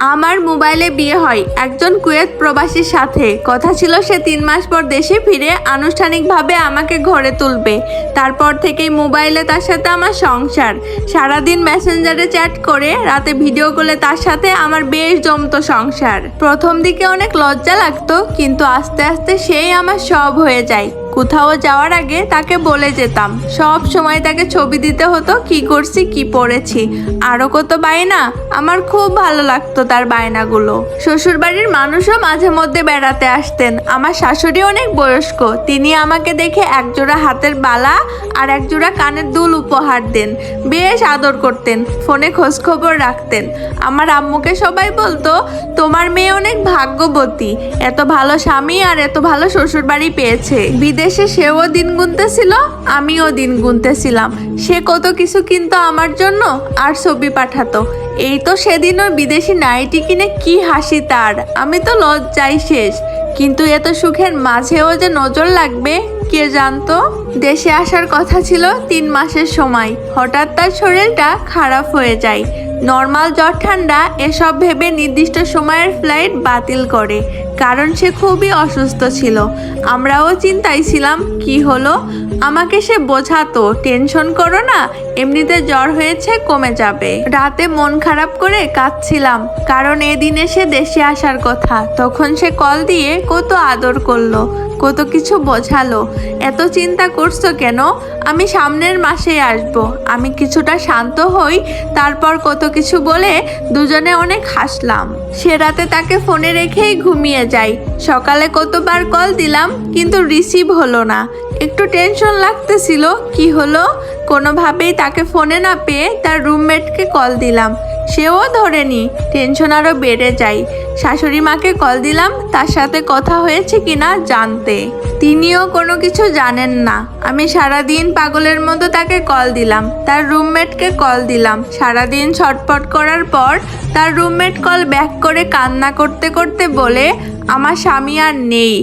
আমার মোবাইলে বিয়ে হয় একজন কুয়েত প্রবাসীর সাথে। কথা ছিল সে তিন মাস পর দেশে ফিরে আনুষ্ঠানিকভাবে আমাকে ঘরে তুলবে। তারপর থেকেই মোবাইলে তার সাথে আমার সংসার। সারাদিন মেসেঞ্জারে চ্যাট করে, রাতে ভিডিও কলে তার সাথে আমার বেশ জমতো সংসার। প্রথম দিকে অনেক লজ্জা লাগতো, কিন্তু আস্তে আস্তে সেই আমার সব হয়ে যায়। কোথাও যাওয়ার আগে তাকে বলে যেতাম। সব সময় তাকে ছবি দিতে হতো, কি করছি, কি পড়েছি। আরও কত বায়না, আমার খুব ভালো লাগতো তার বায়নাগুলো। শ্বশুরবাড়ির মানুষও মাঝে মধ্যে বেড়াতে আসতেন। আমার শাশুড়ি অনেক বয়স্ক, তিনি আমাকে দেখে একজোড়া হাতের বালা আর একজোড়া কানের দুল উপহার দেন, বেশ আদর করতেন, ফোনে খোঁজ খবর রাখতেন। আমার আম্মুকে সবাই বলতো, তোমার মেয়ে অনেক ভাগ্যবতী, এত ভালো স্বামী আর এত ভালো শ্বশুরবাড়ি পেয়েছে। বিদেশে সেও দিন গুনতেছিল, আমিও দিন গুনতেছিলাম। সে কত কিছু কিনতো আমার জন্য আর ছবি পাঠাতো। এই তো সেদিন ওই বিদেশি নাইটি কিনে কি হাসি তার। আমি তো লজ্জাই শেষ। কিন্তু এত সুখের মাঝেও যে নজর লাগবে, কে জানতো? দেশে আসার কথা ছিল তিন মাসের সময়। হঠাৎ তার শরীরটা খারাপ হয়ে যায়। নর্মাল জ্বর ঠান্ডা, এসব ভেবে নির্দিষ্ট সময়ের ফ্লাইট বাতিল করে। কারণ সে খুবই অসুস্থ ছিল। আমরাও চিন্তায় ছিলাম কি হলো? আমাকে সে বোঝাতো, টেনশন করো না, এমনিতে জ্বর হয়েছে, কমে যাবে। রাতে মন খারাপ করে কাঁদছিলাম, কারণ এদিনে সে দেশে আসার কথা। তখন সে কল দিয়ে কত আদর করল, কত কিছু বোঝালো। এত চিন্তা করছ কেন? আমি সামনের মাসে আসব। আমি কিছুটা শান্ত হই, তারপর কত কিছু বলে দুজনে অনেক হাসলাম। সে রাতে তাকে ফোনে রেখেই ঘুমিয়ে যাই। সকালে কতবার কল দিলাম, কিন্তু রিসিভ হলো না। একটু টেনশন লাগতেছিল। কি হলো? কোনোভাবেই তাকে ফোনে না পেয়ে তার রুমমেটকে কল দিলাম। সেও ধরেনি, টেনশন আরও বেড়ে যায়। শাশুড়ি মাকে কল দিলাম, তার সাথে কথা হয়েছে কিনা জানতে। তিনিও কোনো কিছু জানেন না। আমি সারাদিন পাগলের মতো তাকে কল দিলাম, তার রুমমেটকে কল দিলাম। সারাদিন ছটপট করার পর তার রুমমেট কল ব্যাক করে কান্না করতে করতে বলে, আমার স্বামী আর নেই।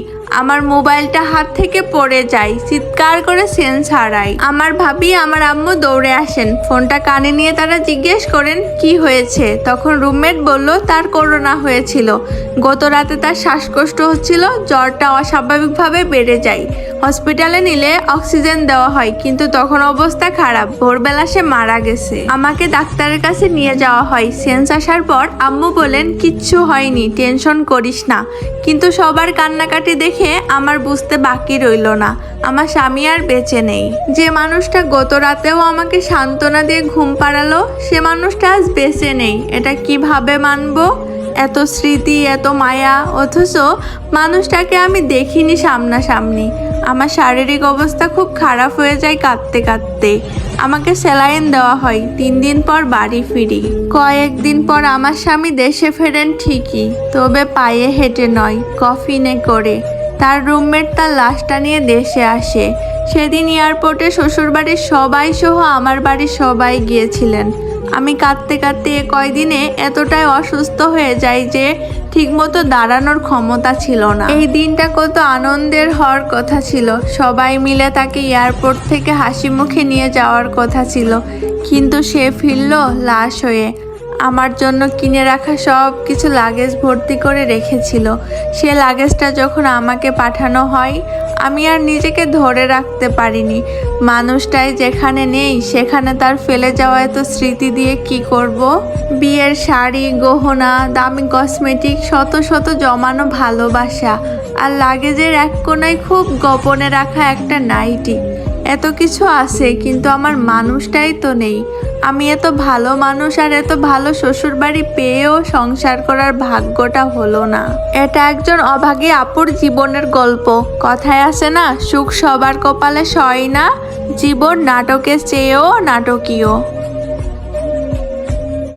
আমার মোবাইলটা হাত থেকে পড়ে যায়, চিৎকার করে সেন্স হারাই আমার ভাবি আমার আম্মু দৌড়ে আসেন, ফোনটা কানে নিয়ে তারা জিজ্ঞেস করেন, কি হয়েছে? তখন রুমমেট বলল, তার করোনা হয়েছিল। গত রাতে তার শ্বাসকষ্ট হচ্ছিল, জ্বরটা অস্বাভাবিকভাবে বেড়ে যায়। হসপিটালে নিলে অক্সিজেন দেওয়া হয়, কিন্তু তখন অবস্থা খারাপ। ভোরবেলা সে মারা গেছে। আমাকে ডাক্তারের কাছে নিয়ে যাওয়া হয়। সেন্স আসার পর আম্মু বলেন, কিচ্ছু হয়নি, টেনশন করিস না। কিন্তু সবার কান্নাকাটি দেখে আমার বুঝতে বাকি রইল না। আমার স্বামী আর বেঁচে নেই। যে মানুষটা গত রাতেও আমাকে সান্ত্বনা দিয়ে ঘুম পাড়ালো, সে মানুষটা আজ বেঁচে নেই। এটা কীভাবে মানবো? এত স্মৃতি, এত মায়া, অথচ মানুষটাকে আমি দেখিনি সামনাসামনি। আমার শারীরিক অবস্থা খুব খারাপ হয়ে যায় কাঁদতে কাঁদতে। আমাকে স্যালাইন দেওয়া হয়, তিন দিন পর বাড়ি ফিরি। কয়েকদিন পর আমার স্বামী দেশে ফেরেন ঠিকই, তবে পায়ে হেঁটে নয়, কফিনে করে। তার রুমমেট তার লাশটা নিয়ে দেশে আসে। সেদিন এয়ারপোর্টে শ্বশুরবাড়ির সবাই সহ আমার বাড়ির সবাই গিয়েছিলেন। আমি কাঁদতে কাঁদতে এ কয়দিনে এতটাই অসুস্থ হয়ে যাই যে ঠিকমতো দাঁড়ানোর ক্ষমতা ছিল না। এই দিনটা কত আনন্দের হওয়ার কথা ছিল। সবাই মিলে তাকে এয়ারপোর্ট থেকে হাসি মুখে নিয়ে যাওয়ার কথা ছিল। কিন্তু সে ফিরল লাশ হয়ে। আমার জন্য কিনে রাখা সব কিছু লাগেজ ভর্তি করে রেখেছিল। সে লাগেজটা যখন আমাকে পাঠানো হয়, আমি আর নিজেকে ধরে রাখতে পারিনি। মানুষটাই যেখানে নেই, সেখানে তার ফেলে যাওয়া এত স্মৃতি দিয়ে কি করব? বিয়ের শাড়ি, গহনা, দামি কসমেটিক শত শত জমানো ভালোবাসা আর লাগেজের এক কোনায় খুব গোপনে রাখা একটা নাইটি এত কিছু আছে, কিন্তু আমার মানুষটাই তো নেই। আমি এত ভালো মানুষ আর এত ভালো শ্বশুরবাড়ি পেয়েও সংসার করার ভাগ্যটা হলো না। এটা একজন অভাগী আপুর জীবনের গল্প। কথায় আছে না, সুখ সবার কপালে সয় না, জীবন নাটকের চেয়েও নাটকীয়।